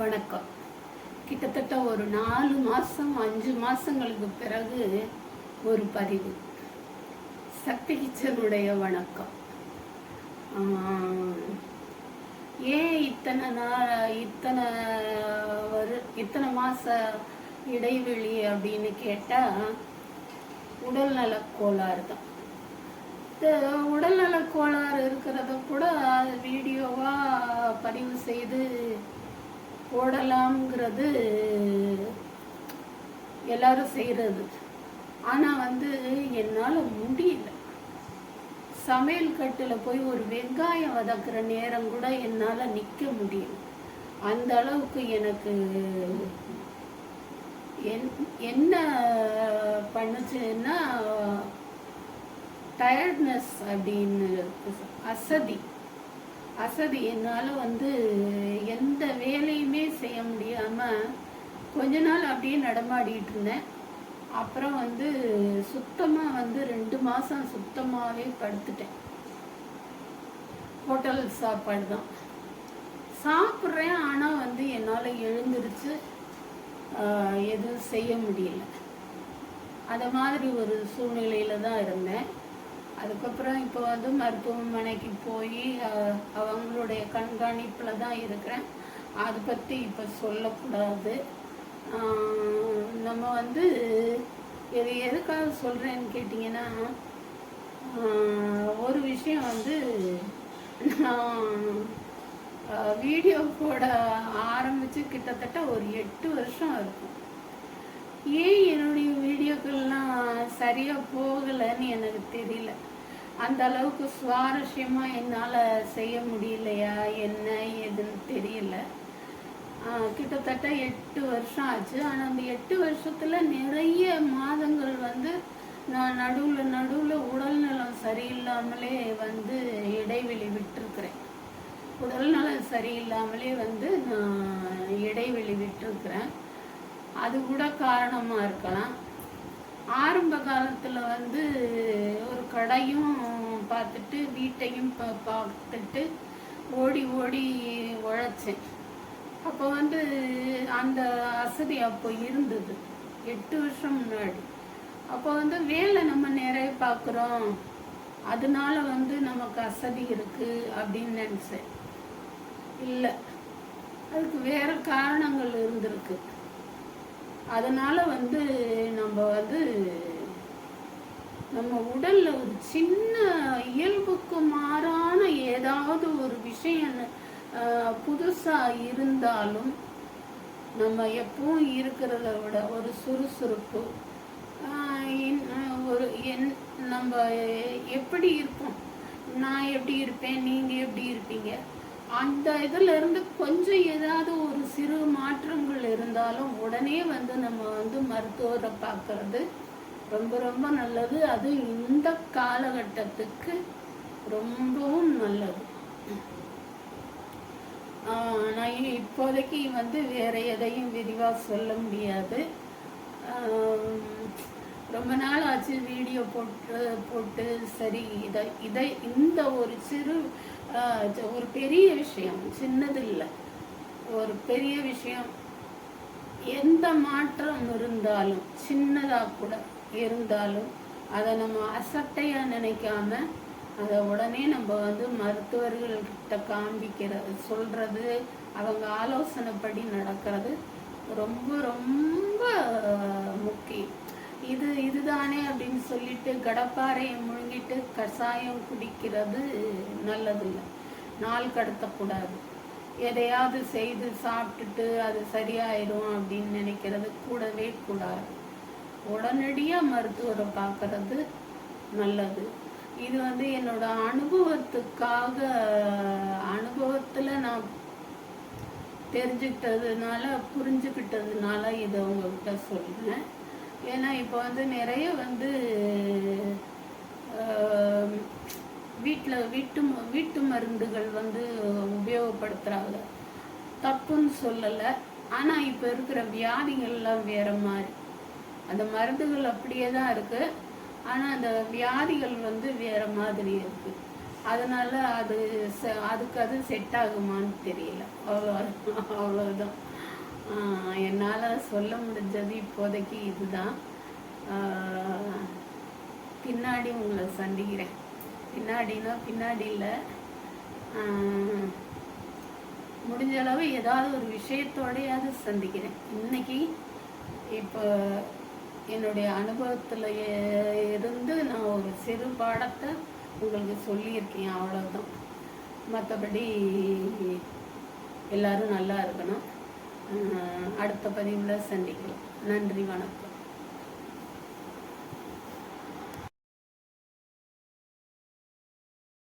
வணக்கம். கிட்டத்தட்ட ஒரு நாலு மாதம் அஞ்சு மாதங்களுக்கு பிறகு ஒரு பதிவு. சக்தி கிச்சனுடைய வணக்கம். ஏன் இத்தனை நாள் இத்தனை வரு இத்தனை மாத இடைவெளி அப்படின்னு கேட்டால் உடல்நலக் கோளாறு தான். உடல்நல உடல்நலக் கோளாறு இருக்கிறத கூட வீடியோவாக பதிவு செய்து போடலாம்ங்கிறது எல்லாரும் செய்கிறது ஆனால் வந்து என்னால் முடியல. சமையல் கட்டில் போய் ஒரு வெங்காயம் வதக்குற நேரம் கூட என்னால் நிற்க முடியல. அந்த அளவுக்கு எனக்கு என் என்ன பண்ணுச்சுன்னா டயர்ட்னஸ் அப்படின்னு அசதி. அசதி என்னால் வந்து எந்த வேலையுமே செய்ய முடியாமல் கொஞ்ச நாள் அப்படியே நடமாடிட்டு இருந்தேன். அப்புறம் வந்து சுத்தமாக வந்து ரெண்டு மாதம் சுத்தமாகவே படுத்துட்டேன். ஹோட்டல் சாப்பாடு தான். சாப்பிட்றேன் ஆனால் வந்து என்னால் எழுந்திருச்சு எதுவும் செய்ய முடியல. அந்த மாதிரி ஒரு சூழ்நிலையில் தான் இருந்தேன். அதுக்கப்புறம் இப்போ வந்து மருத்துவமனைக்கு போய் அவங்களுடைய கண்காணிப்பில் தான் இருக்கிறேன். அதை பற்றி இப்போ சொல்லக்கூடாது. நம்ம வந்து இது எதுக்காக சொல்கிறேன்னு கேட்டிங்கன்னா ஒரு விஷயம் வந்து நான் வீடியோ போட ஆரம்பித்து கிட்டத்தட்ட ஒரு எட்டு வருஷம் இருக்கும். ஏன் என்னுடைய வீடியோக்கள்லாம் சரியாக போகலைன்னு எனக்கு தெரியல. அந்த அளவுக்கு சுவாரஸ்யமாக என்னால் செய்ய முடியலையா என்ன ஏதுன்னு தெரியல. கிட்டத்தட்ட எட்டு வருஷம் ஆச்சு. ஆனால் அந்த எட்டு வருஷத்தில் நிறைய மாதங்கள் வந்து நான் நடுவில் நடுவில் உடல்நலம் சரியில்லாமலே வந்து இடைவெளி விட்டுருக்குறேன். உடல்நலம் சரியில்லாமலே வந்து நான் இடைவெளி விட்டுருக்குறேன். அது கூட காரணமாக இருக்கலாம். ஆரம்ப காலத்தில் வந்து ஒரு கடையும் பார்த்துட்டு வீட்டையும் பா பார்த்துட்டு ஓடி ஓடி உழைச்சேன். அப்போ வந்து அந்த அசதி அப்போ இருந்தது எட்டு வருஷம் முன்னாடி. அப்போ வந்து வேலை நம்ம நிறைய பார்க்குறோம். அதனால வந்து நமக்கு அசதி இருக்குது அப்படின்னு நினச்சேன். இல்லை அதுக்கு வேறு காரணங்கள் இருந்திருக்கு. அதனால் வந்து ஏதாவது ஒரு விஷயம் ஆஹ், புதுசா இருந்தாலும் நம்ம எப்பவும் இருக்கிறத விட ஒரு சுறுசுறுப்பு ஆஹ், ஒரு என் நம்ம எப்படி இருப்போம் நான் எப்படி இருப்பேன் நீங்க எப்படி இருப்பீங்க அந்த இதுல இருந்து கொஞ்சம் ஏதாவது ஒரு சிறு மாற்றங்கள் இருந்தாலும் உடனே வந்து நம்ம வந்து மருத்துவரை பார்க்கறது ரொம்ப ரொம்ப நல்லது. அது இந்த காலகட்டத்துக்கு ரொம்பவும் நல்லது. நான் இப்போதைக்கு வந்து வேற எதையும் விரிவாக சொல்ல முடியாது. ரொம்ப நாள் ஆச்சு வீடியோ போட்டு போட்டு சரி இதை இதை இந்த ஒரு சிறு ஆஹ், ஒரு பெரிய விஷயம் சின்னது இல்லை ஒரு பெரிய விஷயம் எந்த மாற்றம் இருந்தாலும் சின்னதாக கூட இருந்தாலும் அதை நம்ம அசட்டையாக நினைக்காம அதை உடனே நம்ம வந்து மருத்துவர்கள்கிட்ட காண்பிக்கிறது சொல்றது அவங்க ஆலோசனைப்படி நடக்கிறது ரொம்ப ரொம்ப முக்கியம். இது இதுதானே அப்படின்னு சொல்லிட்டு கடப்பாறையை முழுங்கிட்டு கஷாயம் குடிக்கிறது நல்லதில்லை. நாள் கடத்தக்கூடாது. எதையாவது செய்து சாப்பிட்டுட்டு அது சரியாயிடும் அப்படின்னு நினைக்கிறது கூடவே கூடாது. உடனடியாக மருத்துவரை பார்க்கறது நல்லது. இது வந்து என்னோட அனுபவத்துக்காக அனுபவத்தில் நான் தெரிஞ்சுக்கிட்டதுனால புரிஞ்சுக்கிட்டதுனால இதை உங்ககிட்ட சொல்கிறேன் ஏன்னா இப்போ வந்து நிறைய வந்து வீட்டில் வீட்டு வீட்டு மருந்துகள் வந்து உபயோகப்படுத்துகிறாங்க தப்புன்னு சொல்லலை. ஆனால் இப்போ இருக்கிற வியாதிகள்லாம் வேற மாதிரி. அந்த மருந்துகள் அப்படியே தான் இருக்குது ஆனால் அந்த வியாதிகள் வந்து வேற மாதிரி இருக்கு. அதனால அது ச அதுக்கு அது செட் ஆகுமான்னு தெரியல. அவ்வளோ அவ்வளோதான். என்னால் சொல்ல முடிஞ்சது இப்போதைக்கு இதுதான். பின்னாடி உங்களை சந்திக்கிறேன். பின்னாடினா பின்னாடி இல்லை. முடிஞ்ச அளவு ஏதாவது ஒரு விஷயத்தோடையாவது சந்திக்கிறேன். இன்னைக்கு இப்போ என்னுடைய அனுபவத்தில் இருந்து நான் ஒரு சிறு பாடத்தை உங்களுக்கு சொல்லியிருக்கேன் அவ்வளோதான் மற்றபடி எல்லாரும் நல்லா இருக்கணும். அடுத்த பதிவில் சந்திக்கலாம். நன்றி வணக்கம்.